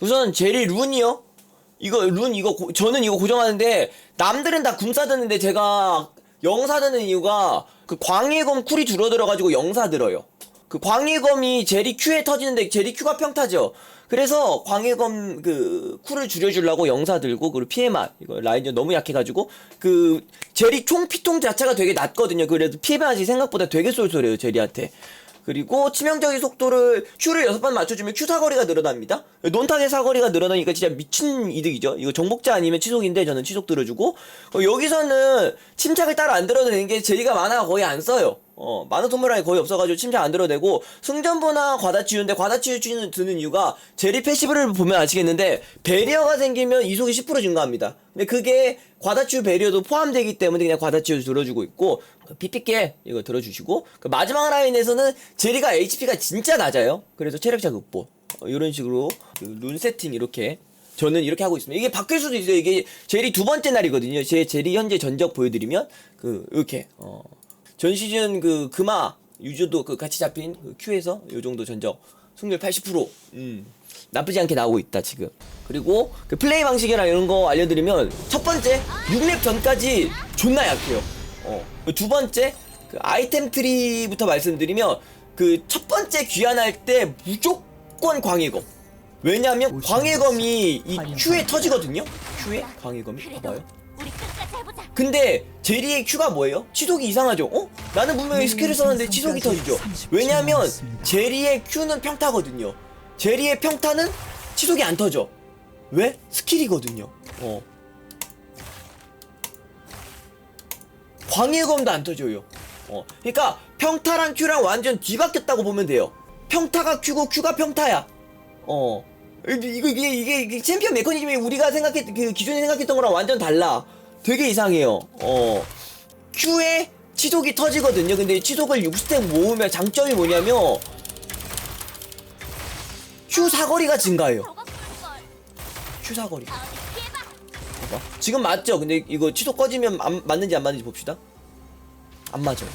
우선 제리 룬이요. 이거 룬 이거 고- 저는 이거 고정하는데 남들은 다 궁사 드는데 제가 영사 드는 이유가 그 광해검 쿨이 줄어들어가지고 영사 들어요. 그 광해검이 제리 Q에 터지는데 제리 Q가 평타죠. 그래서 광해검 그 쿨을 줄여주려고 영사 들고 그리고 피해만 이거 라인전 너무 약해가지고 그 제리 총 피통 자체가 되게 낮거든요. 그래도 피해맛이 생각보다 되게 쏠쏠해요 제리한테. 그리고 치명적인 속도를 Q를 6번 맞춰주면 Q 사거리가 늘어납니다. 논탁의 사거리가 늘어나니까 진짜 미친 이득이죠. 이거 정복자 아니면 치속인데 저는 치속 들어주고 어, 여기서는 침착을 따로 안 들어내는 게 제리가 만화가 거의 안 써요. 어, 만화 소모량이 거의 없어가지고 침착 안 들어내고 승전보나 과다치유인데 과다치유 드는 이유가 제리 패시브를 보면 아시겠는데 배리어가 생기면 이속이 10% 증가합니다. 근데 그게 과다치유 배리어도 포함되기 때문에 그냥 과다치유 들어주고 있고 PP께 이거 들어주시고 그 마지막 라인에서는 제리가 HP가 진짜 낮아요. 그래서 체력자 극보 어, 이런 식으로 그룬 세팅 이렇게 저는 이렇게 하고 있습니다. 이게 바뀔 수도 있어요. 이게 제리 두 번째 날이거든요. 제 제리 현재 전적 보여드리면 그 이렇게 어, 전 시즌 그 금화 유저도 그 같이 잡힌 그 Q에서 요 정도 전적 승률 80% 음. 나쁘지 않게 나오고 있다 지금. 그리고 그 플레이 방식이나 이런 거 알려드리면 첫 번째 6렙 전까지 존나 약해요. 어. 두 번째 그 아이템 트리부터 말씀드리면 그 첫 번째 귀환할 때 무조건 광해검. 왜냐하면 광해검이 이 Q에 터지거든요? Q에? 광해검이? 봐봐요. 근데 제리의 Q가 뭐예요? 치속이 이상하죠? 어? 나는 분명히 스킬을 썼는데 치속이 터지죠. 왜냐면 제리의 Q는 평타거든요. 제리의 평타는 치속이 안 터져. 왜? 스킬이거든요. 어. 광해검도 안 터져요. 어. 그러니까 평타랑 Q랑 완전 뒤바뀌었다고 보면 돼요. 평타가 Q고 Q가 평타야. 어. 이거 이게 이게, 이게 챔피언 메커니즘이 우리가 생각했 그 기존에 생각했던 거랑 완전 달라. 되게 이상해요. 어. Q에 치속이 터지거든요. 근데 이 치속을 6스택 모으면 장점이 뭐냐면 Q 사거리가 증가해요. Q 사거리. 봐봐. 지금 맞죠? 근데 이거 치속 꺼지면 안, 맞는지 안 맞는지 봅시다. 안 맞아요.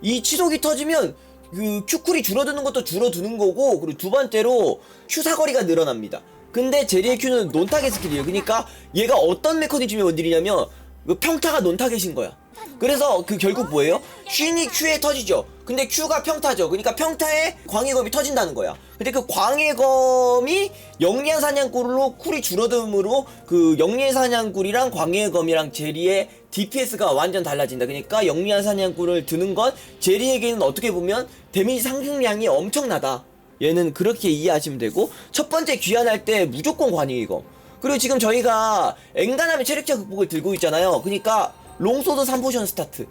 이 치속이 터지면 그 Q쿨이 줄어드는 것도 줄어드는 거고 그리고 두 번째로 Q 사거리가 늘어납니다. 근데 제리의 Q는 논타겟 스킬이에요. 그러니까 얘가 어떤 메커니즘이 원딜이냐면 그 평타가 논타겟인 거야. 그래서 그 결국 뭐예요? 쉰이 Q에 터지죠. 근데 Q가 평타죠. 그러니까 평타에 광해검이 터진다는 거야. 근데 그 광해검이 영리한 사냥꾼으로 쿨이 줄어듦으로 그 영리한 사냥꾼이랑 광해검이랑 제리의 DPS가 완전 달라진다. 그러니까 영리한 사냥꾼을 드는 건 제리에게는 어떻게 보면 데미지 상승량이 엄청나다. 얘는 그렇게 이해하시면 되고 첫 번째 귀환할 때 무조건 관이검. 그리고 지금 저희가 엔간함의 체력자 극복을 들고 있잖아요. 그러니까 롱소드 3포션 스타트.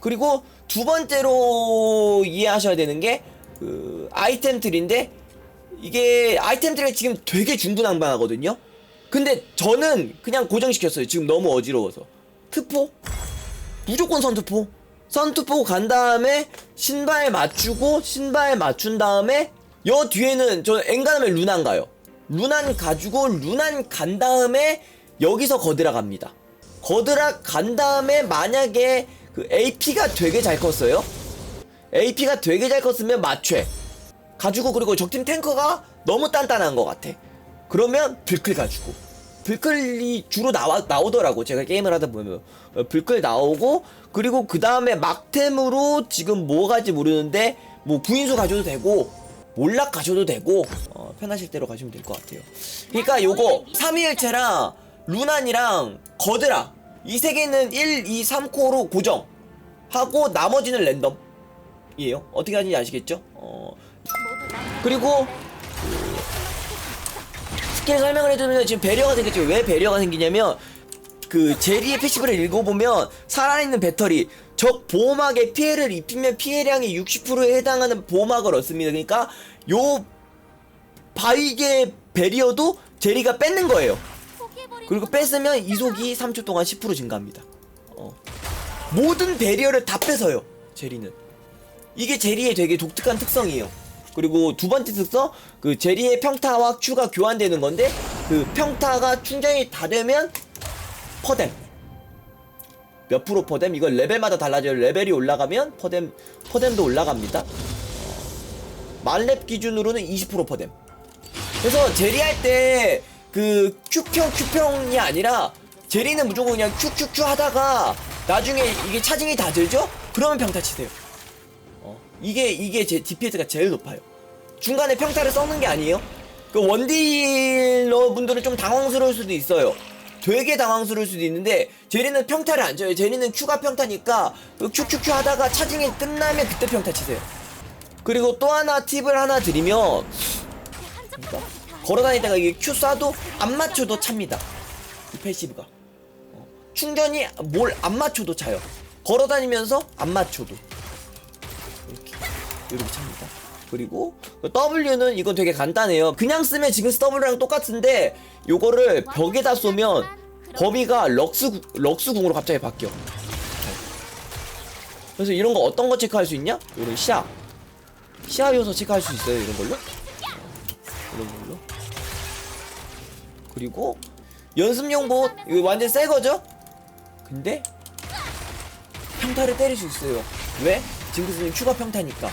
그리고 두 번째로 이해하셔야 되는 게 그 아이템 틀인데 이게 아이템 틀이 지금 되게 중구난방하거든요. 근데 저는 그냥 고정시켰어요. 지금 너무 어지러워서. 특포 무조건 선투포. 선투포 간 다음에 신발 맞추고 신발 맞춘 다음에 여 뒤에는 저 엔간함에 루난 가요. 루난 가지고 루난 간 다음에 여기서 거드라 갑니다. 거드라 간 다음에 만약에 그 AP가 되게 잘 컸어요. AP가 되게 잘 컸으면 맞춰. 가지고 그리고 적팀 탱커가 너무 단단한 것 같아. 그러면 불클 가지고. 불클이 주로 나와, 나오더라고. 제가 게임을 하다 보면. 어, 불클 나오고, 그리고 그 다음에 막템으로 지금 뭐 가지 모르는데, 뭐 구인수 가져도 되고, 몰락 가셔도 되고, 어, 편하실 대로 가시면 될 것 같아요. 그러니까 요거, 3위일체랑, 루난이랑, 거드라. 이 세 개는 1, 2, 3코로 고정. 하고, 나머지는 랜덤. 이에요. 어떻게 하는지 아시겠죠? 어, 그리고 스킬 설명을 해주면 지금 배려가 생겼죠. 왜 배려가 생기냐면 그 제리의 패시브를 읽어보면 살아있는 배터리 적 보호막에 피해를 입히면 피해량이 60%에 해당하는 보호막을 얻습니다. 그러니까 요 바위계 배리어도 제리가 뺏는 거예요. 그리고 건 뺐으면 이속이 3초 동안 10% 증가합니다. 어. 모든 배리어를 다 뺏어요. 제리는. 이게 제리의 되게 독특한 특성이에요. 그리고 두 번째 특성, 그 제리의 평타와 Q가 교환되는 건데, 그 평타가 충전이 다 되면 퍼뎀. 몇 프로 퍼뎀? 이거 레벨마다 달라져요. 레벨이 올라가면 퍼뎀, 퍼뎀도 올라갑니다. 어, 만렙 기준으로는 20% 퍼뎀. 그래서 제리 할 때그 큐평 큐평이 아니라 제리는 무조건 그냥 큐큐큐 하다가 나중에 이게 차징이 다 들죠? 그러면 평타 치세요. 어, 이게 이게 제 DPS가 제일 높아요. 중간에 평타를 썩는 게 아니에요. 그 원딜러 분들은 좀 당황스러울 수도 있어요. 되게 당황스러울 수도 있는데 제리는 평타를 안 쳐요. 제리는 큐가 평타니까 그 큐큐큐 하다가 차징이 끝나면 그때 평타 치세요. 그리고 또 하나 팁을 하나 드리면 한적한 걸어다니다가 이게 큐 쏴도 안 맞춰도 찹니다. 이 패시브가. 어, 충전이 뭘 안 맞춰도 차요. 걸어다니면서 안 맞춰도. 이렇게. 이렇게 찹니다. 그리고 그 W는 이건 되게 간단해요. 그냥 쓰면 지금 W랑 똑같은데 요거를 벽에다 쏘면 범위가 럭스, 구- 럭스 궁으로 갑자기 바뀌어. 그래서 이런 거 어떤 거 체크할 수 있냐? 이런 시야. 시야 요소 체크할 수 있어요. 이런 걸로. 이런 걸로. 그리고 연습용 봇 이거 완전 새 거죠? 근데 평타를 때릴 수 있어요. 왜? 징크스님 추가 평타니까.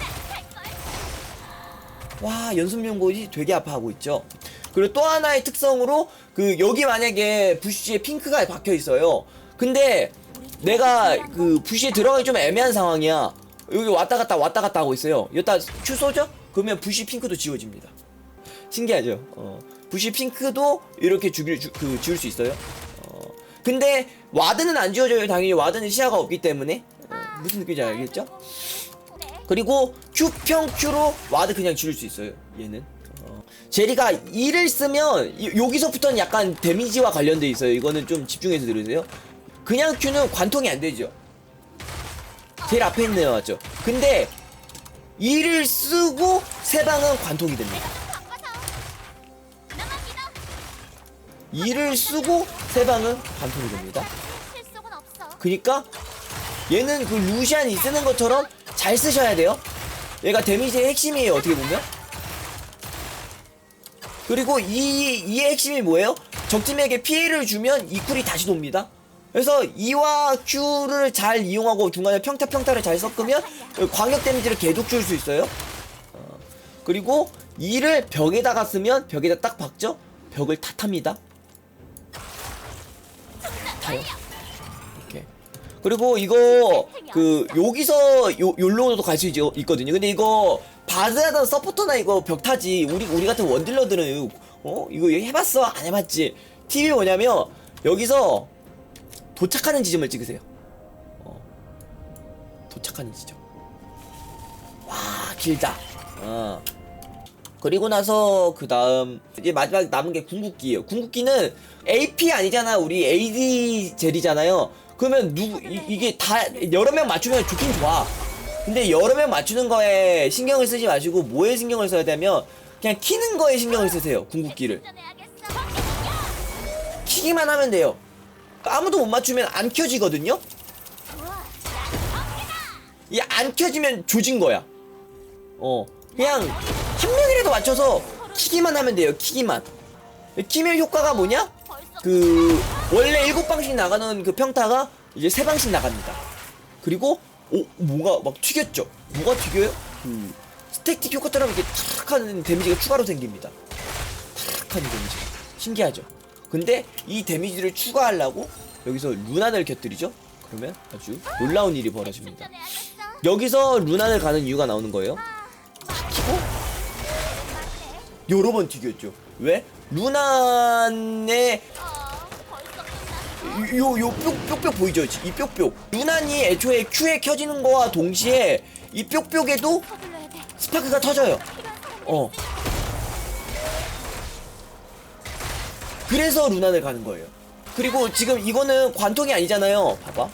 와 연습용 봇이 되게 아파하고 있죠. 그리고 또 하나의 특성으로 그 여기 만약에 부시에 핑크가 박혀 있어요. 근데 내가 그 부시에 들어가기 좀 애매한 상황이야. 여기 왔다 갔다 왔다 갔다 하고 있어요. 여기다 큐 쏘죠? 그러면 부시 핑크도 지워집니다. 신기하죠. 어, 부시 핑크도 이렇게 죽일 주, 그 지울 수 있어요. 어, 근데 와드는 안 지워져요. 당연히 와드는 시야가 없기 때문에 어, 무슨 느낌인지 알겠죠? 네. 그리고 Q평 Q로 와드 그냥 지울 수 있어요. 얘는. 어, 제리가 2를 쓰면 이- 여기서부터는 약간 데미지와 관련돼 있어요. 이거는 좀 집중해서 들으세요. 그냥 Q는 관통이 안 되죠. 제일 앞에 있네요, 맞죠? 근데 2를 쓰고 세 방은 관통이 됩니다. 바꿔서 나만 믿어. 2를 쓰고 세 방은 관통이 됩니다. 그니까 얘는 그 루시안이 쓰는 것처럼 잘 쓰셔야 돼요. 얘가 데미지의 핵심이에요. 어떻게 보면. 그리고 이 이의 핵심이 뭐예요? 적팀에게 피해를 주면 이 쿨이 다시 돕니다. 그래서 E와 Q를 잘 이용하고 중간에 평타 평타를 잘 섞으면 광역 데미지를 계속 줄 수 있어요. 어, 그리고 E를 벽에다가 쓰면 벽에다 딱 박죠? 벽을 탓합니다. 타요. 그리고 이거 그 여기서 요 요로도 갈 수 있거든요. 근데 이거 바드하던 서포터나 이거 벽 타지 우리 우리 같은 원딜러들은 어 이거 해봤어 안 해봤지. 팁이 뭐냐면 여기서 도착하는 지점을 찍으세요. 어. 도착하는 지점. 와 길다. 어. 그리고 나서 그 다음 이제 마지막 남은 게 궁극기예요. 궁극기는 AP 아니잖아. 우리 AD 젤이잖아요. 그러면 누구 이, 게다 여러 명 맞추면 좋긴 좋아. 근데 명 맞추는 거에 신경을 쓰지 마시고 뭐에 신경을 써야 되면 그냥 키는 거에 신경을 쓰세요. 궁극기를. 키기만 하면 돼요. 아무도 못 맞추면 안 켜지거든요. 이 안 켜지면 조진 거야. 어, 그냥 한 명이라도 맞춰서 키기만 하면 돼요. 키기만. 키면 효과가 뭐냐? 그 원래 일곱 방씩 나가는 그 평타가 이제 세 방씩 나갑니다. 그리고 오 뭐가 막 튀겼죠? 뭐가 튀겨요? 그 스택틱 효과처럼 이렇게 탁 하는 데미지가 추가로 생깁니다. 탁 하는 데미지. 신기하죠? 근데 이 데미지를 추가하려고 여기서 루난을 곁들이죠? 그러면 아주 놀라운 일이 벌어집니다. 여기서 루난을 가는 이유가 나오는 거예요. 키고 여러 번 튀겼죠. 왜? 루난의 어. 요, 요, 뾱, 뾱뾱 보이죠? 이 뾱뾱. 루난이 애초에 Q에 켜지는 거와 동시에 이 돼. 스파크가 터져요. 어. 그래서 루난을 가는 거예요. 그리고 지금 이거는 관통이 아니잖아요. 봐봐.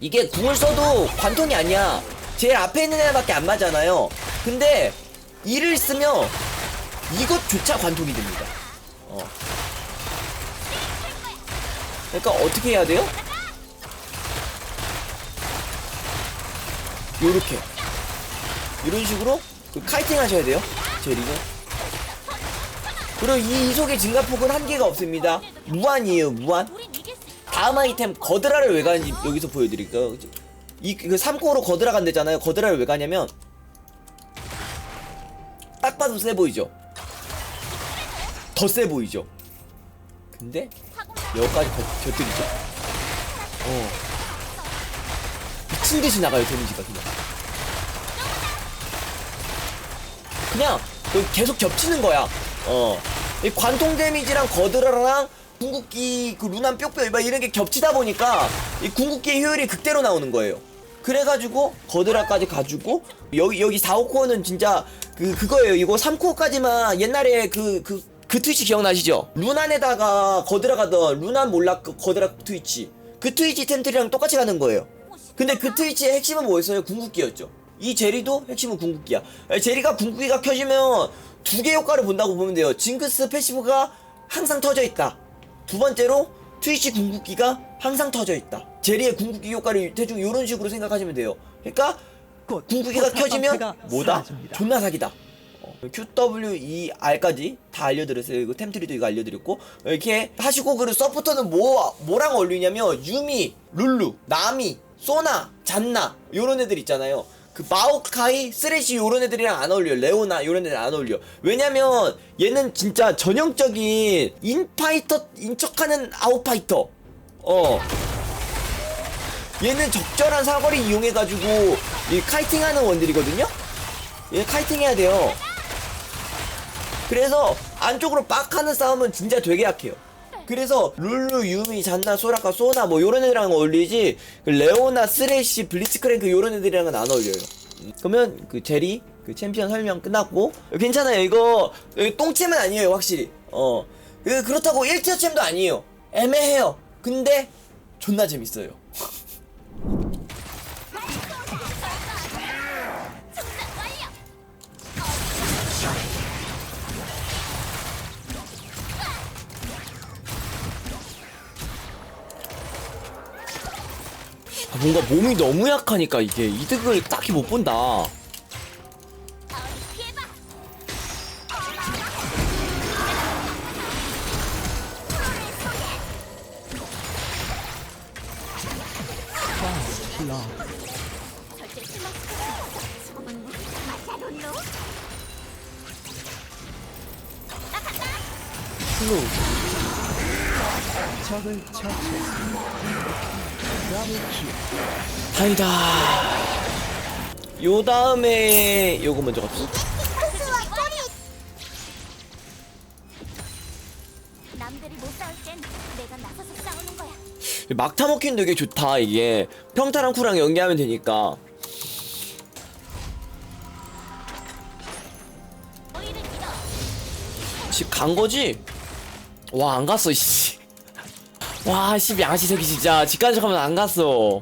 이게 궁을 써도 관통이 아니야. 제일 앞에 있는 애밖에 안 맞잖아요. 근데 이를 쓰면 이것조차 관통이 됩니다. 어. 그러니까 어떻게 해야 돼요? 요렇게. 이런 식으로 그 카이팅 하셔야 돼요 제리는 그리고 이 이속의 증가폭은 한계가 없습니다. 무한이에요 무한. 다음 아이템 거드라를 왜 가는지 여기서 보여드릴게요. 이그 3코어로 거드라 간대잖아요. 거드라를 왜 가냐면 딱 봐도 세 보이죠? 더 세 보이죠? 근데 여기까지 더 곁들이죠. 어. 미친 듯이 나가요 데미지가 그냥. 그냥 그 계속 겹치는 거야. 어이 관통 데미지랑 거드라랑 궁극기 그 루난 뿅뿅 막 이런 게 겹치다 보니까 이 궁극기의 효율이 극대로 나오는 거예요. 그래가지고 거드라까지 가지고 여기 여기 4, 5코어는 진짜 그 그거예요. 이거 3코어까지만 옛날에 그 그 그 트위치 기억나시죠? 루난에다가 거드라 가던 루난 몰락 그 거드라 트위치 그 트위치 템트리랑 똑같이 가는 거예요. 근데 그 트위치의 핵심은 뭐였어요? 궁극기였죠. 이 제리도 핵심은 궁극기야. 제리가 궁극기가 켜지면 두 개 효과를 본다고 보면 돼요. 징크스 패시브가 항상 터져 있다. 두 번째로 트위치 궁극기가 항상 터져 있다. 제리의 궁극기 효과를 대충 이런 식으로 생각하시면 돼요. 그러니까 곧 궁극기가 포탑 켜지면 방패가 뭐다? 존나 사기다. 어, QWER까지 다 알려드렸어요. 이거 템트리도 이거 알려드렸고 이렇게 하시고 그리고 서포터는 뭐 뭐랑 어울리냐면 유미, 룰루, 나미, 소나, 잔나 요런 애들 있잖아요. 그 마오카이, 쓰레쉬 요런 애들이랑 안 어울려. 레오나 요런 애들 안 어울려. 왜냐면 얘는 진짜 전형적인 인파이터 인척하는 아웃파이터. 어. 얘는 적절한 사거리 이용해가지고 이 카이팅하는 원들이거든요. 얘 카이팅 해야 돼요. 그래서 안쪽으로 빡 하는 싸움은 진짜 되게 약해요. 그래서 룰루, 유미, 잔나, 소라카, 소나 뭐 요런 애들이랑 어울리지 그 레오나, 쓰레쉬, 블리츠크랭크 요런 애들이랑은 안 어울려요. 음, 그러면 그 제리 그 챔피언 설명 끝났고 괜찮아요. 이거 똥챔은 아니에요, 확실히. 어. 그 그렇다고 1티어 챔도 아니에요. 애매해요. 근데 존나 재밌어요. 뭔가 몸이 너무 약하니까 이게 이득을 딱히 못 본다. 요거 먼저 갑시다. 스와 꼬리. 남들이 못 싸울 땐 내가 나서서 싸우는 거야. 막타 먹히는 되게 좋다 이게 평타랑 쿨랑 연계하면 되니까. 집간 거지? 와 안 갔어 씨. 와씨 양아치 새끼 진짜 집 가는 척하면 안 갔어.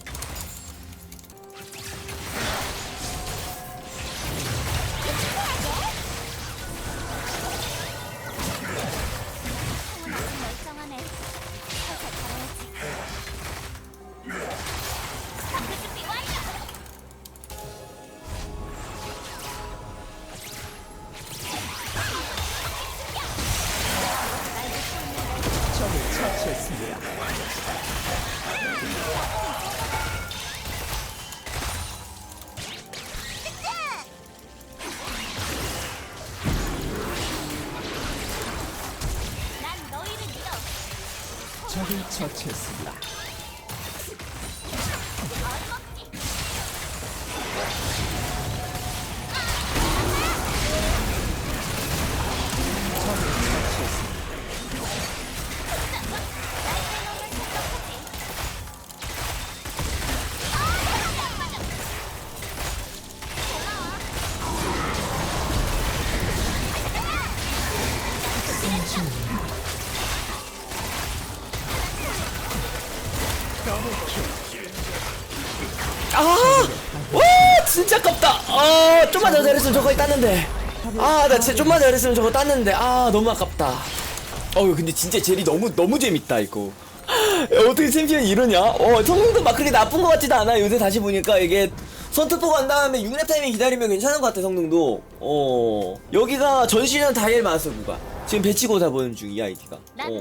진짜 아깝다. 아 좀만 더 잘했으면 저거 땄는데. 아나 진짜 좀만 더 잘했으면 저거 땄는데. 아 너무 아깝다. 어우 근데 진짜 젤이 너무 너무 재밌다 이거. 야, 어떻게 챔피언이 이러냐? 어 성능도 막 그렇게 나쁜 것 같지도 않아. 요새 다시 보니까 이게 선투포 간 다음에 6렙 타이밍 기다리면 괜찮은 것 같아 성능도. 어 여기가 전시는 다일 마스 누가 지금 배치고사 보는 중이 아이디가. 어.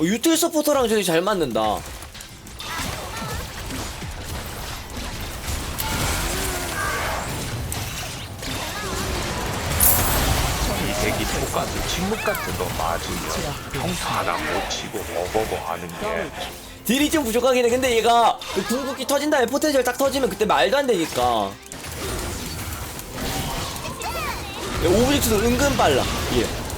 어, 유틸 서포터랑 저기 잘 맞는다. 이 대기 똑같은 침묵 같은 거 맞으면 평타나 못 치고 어버버 하는 게 딜이 좀 부족하긴 해. 근데 얘가 그 궁극기 터진 다음에 포텐셜 딱 터지면 그때 말도 안 되니까. 예, 오브젝트도 은근 빨라. 예.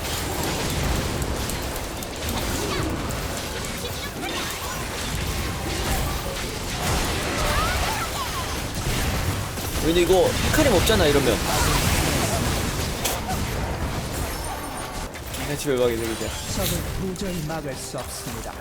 근데 이거 헤카림 없잖아 이러면 같이 배박이네 그죠 적을 도저히 막을 수 없습니다.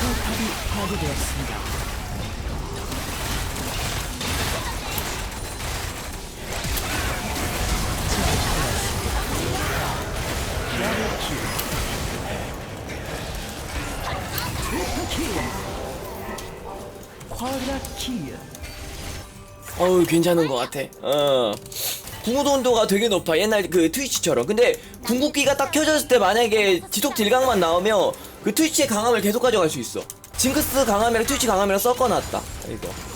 포탑이 파괴되었습니다. 어우 괜찮은 것 같아. 어. 궁극 온도가 되게 높아. 옛날 그 트위치처럼. 근데 궁극기가 딱 켜졌을 때 만약에 지속 딜각만 나오면 그 트위치의 강함을 계속 가져갈 수 있어. 징크스 강함이랑 트위치 강함이랑 섞어놨다. 이거.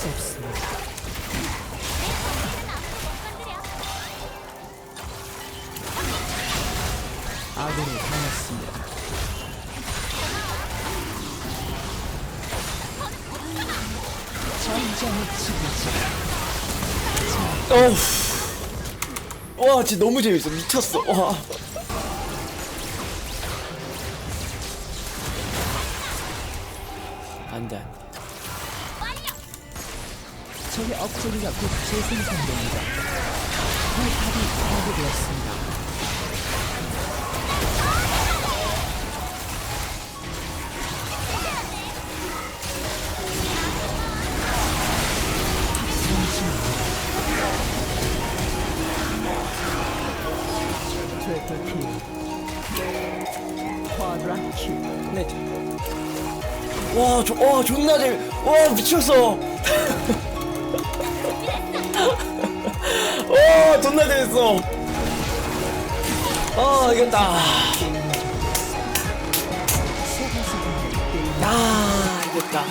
수 없습니다. 아군이 당했습니다. 전장의 지배자 어우. 와, 진짜 너무 재밌어. 미쳤어. 와. 안 돼, 안 돼. 적의 업적이가 곧 재생산됩니다. 포탑이 파괴되었습니다. 와, 조, 와, 존나 재밌, 와, 미쳤어. 오 존나 재밌어. 아 이겼다. 야 이겼다.